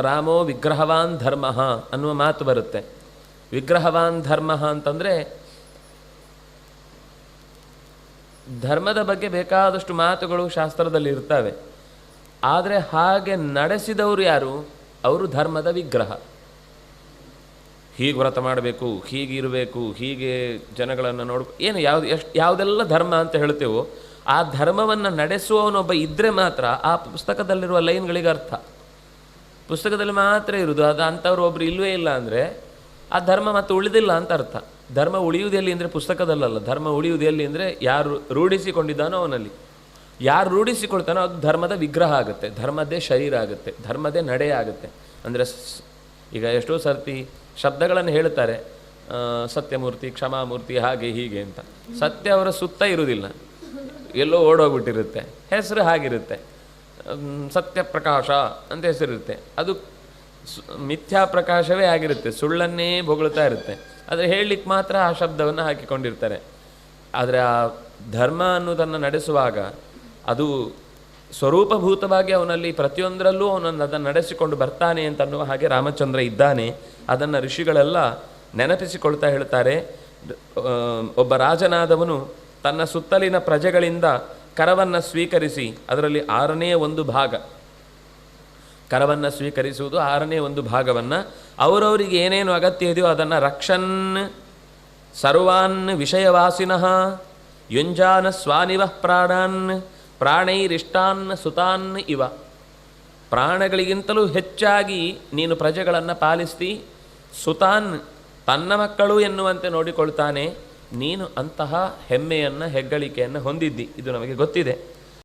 ರಾಮೋ ವಿಗ್ರಹವಾನ್ ಧರ್ಮ ಅನ್ನುವ ಮಾತು ಬರುತ್ತೆ. ವಿಗ್ರಹವಾನ್ ಧರ್ಮ ಅಂತಂದರೆ ಧರ್ಮದ ಬಗ್ಗೆ ಬೇಕಾದಷ್ಟು ಮಾತುಗಳು ಶಾಸ್ತ್ರದಲ್ಲಿ ಇರ್ತವೆ. ಆದರೆ ಹಾಗೆ ನಡೆಸಿದವರು ಯಾರು? ಅವರು ಧರ್ಮದ ವಿಗ್ರಹ. ಹೀಗೆ ವ್ರತ ಮಾಡಬೇಕು ಹೀಗಿರಬೇಕು ಹೀಗೆ ಜನಗಳನ್ನು ನೋಡ್ಬೇಕು ಏನು ಯಾವ್ದು ಎಷ್ಟು, ಯಾವುದೆಲ್ಲ ಧರ್ಮ ಅಂತ ಹೇಳ್ತೇವೋ ಆ ಧರ್ಮವನ್ನು ನಡೆಸುವವನೊಬ್ಬ ಇದ್ದರೆ ಮಾತ್ರ ಆ ಪುಸ್ತಕದಲ್ಲಿರುವ ಲೈನ್ಗಳಿಗೆ ಅರ್ಥ. ಪುಸ್ತಕದಲ್ಲಿ ಮಾತ್ರ ಇರುವುದು ಅದು ಅಂಥವ್ರು ಒಬ್ರು ಇಲ್ಲವೇ ಇಲ್ಲ ಅಂದರೆ ಆ ಧರ್ಮ ಮತ್ತೆ ಉಳಿದಿಲ್ಲ ಅಂತ ಅರ್ಥ. ಧರ್ಮ ಉಳಿಯುವುದು ಎಲ್ಲಿ ಅಂದರೆ ಪುಸ್ತಕದಲ್ಲಲ್ಲ. ಧರ್ಮ ಉಳಿಯುವುದು ಎಲ್ಲಿ ಅಂದರೆ ಯಾರು ರೂಢಿಸಿಕೊಂಡಿದ್ದಾನೋ ಅವನಲ್ಲಿ. ಯಾರು ರೂಢಿಸಿಕೊಳ್ತಾನೋ ಅದು ಧರ್ಮದ ವಿಗ್ರಹ ಆಗುತ್ತೆ. ಧರ್ಮದೇ ಶರೀರ ಆಗುತ್ತೆ. ಧರ್ಮದೇ ನಡೆ ಆಗುತ್ತೆ. ಅಂದರೆ ಈಗ ಎಷ್ಟೋ ಸರ್ತಿ ಶಬ್ದಗಳನ್ನು ಹೇಳ್ತಾರೆ ಸತ್ಯಮೂರ್ತಿ, ಕ್ಷಮಾಮೂರ್ತಿ, ಹಾಗೆ ಹೀಗೆ ಅಂತ. ಸತ್ಯ ಅವರ ಸುತ್ತ ಇರುವುದಿಲ್ಲ. ಎಲ್ಲೋ ಓಡೋಗ್ಬಿಟ್ಟಿರುತ್ತೆ. ಹೆಸರು ಹಾಗಿರುತ್ತೆ. ಸತ್ಯಪ್ರಕಾಶ ಅಂತ ಹೆಸರಿರುತ್ತೆ. ಅದು ಮಿಥ್ಯಾ ಪ್ರಕಾಶವೇ ಆಗಿರುತ್ತೆ, ಸುಳ್ಳನ್ನೇ ಬೊಗಳ್ತಾ ಇರುತ್ತೆ. ಆದರೆ ಹೇಳಲಿಕ್ಕೆ ಮಾತ್ರ ಆ ಶಬ್ದವನ್ನು ಹಾಕಿಕೊಂಡಿರ್ತಾರೆ. ಆದರೆ ಆ ಧರ್ಮ ಅನ್ನೋದನ್ನು ನಡೆಸುವಾಗ ಅದು ಸ್ವರೂಪಭೂತವಾಗಿ ಅವನಲ್ಲಿ ಪ್ರತಿಯೊಂದರಲ್ಲೂ ಅವನನ್ನು ಅದನ್ನು ನಡೆಸಿಕೊಂಡು ಬರ್ತಾನೆ ಅಂತ ಅನ್ನುವ ಹಾಗೆ ರಾಮಚಂದ್ರ ಇದ್ದಾನೆ. ಅದನ್ನು ಋಷಿಗಳೆಲ್ಲ ನೆನಪಿಸಿಕೊಳ್ತಾ ಹೇಳ್ತಾರೆ. ಒಬ್ಬ ರಾಜನಾದವನು ತನ್ನ ಸುತ್ತಲಿನ ಪ್ರಜೆಗಳಿಂದ ಕರವನ್ನು ಸ್ವೀಕರಿಸಿ, ಅದರಲ್ಲಿ ಆರನೇ ಒಂದು ಭಾಗ. ಕರವನ್ನು ಸ್ವೀಕರಿಸುವುದು ಆರನೇ ಒಂದು ಭಾಗವನ್ನು. ಅವರವರಿಗೆ ಏನೇನು ಅಗತ್ಯ ಇದೆಯೋ ಅದನ್ನು ರಕ್ಷನ್ ಸರ್ವಾನ್ ವಿಷಯವಾಸಿನಃ ಯುಂಜಾನ ಸ್ವಾನಿವ ಪ್ರಾಣಾನ್ ಪ್ರಾಣೈರಿಷ್ಟಾನ್ ಸುತಾನ್ ಇವ. ಪ್ರಾಣಗಳಿಗಿಂತಲೂ ಹೆಚ್ಚಾಗಿ ನೀನು ಪ್ರಜೆಗಳನ್ನು ಪಾಲಿಸ್ತಿ, ಸುತಾನ್ ತನ್ನ ಮಕ್ಕಳು ಎನ್ನುವಂತೆ ನೋಡಿಕೊಳ್ತಾನೆ. ನೀನು ಅಂತಹ ಹೆಮ್ಮೆಯನ್ನು ಹೆಗ್ಗಳಿಕೆಯನ್ನು ಹೊಂದಿದ್ದಿ. ಇದು ನಮಗೆ ಗೊತ್ತಿದೆ.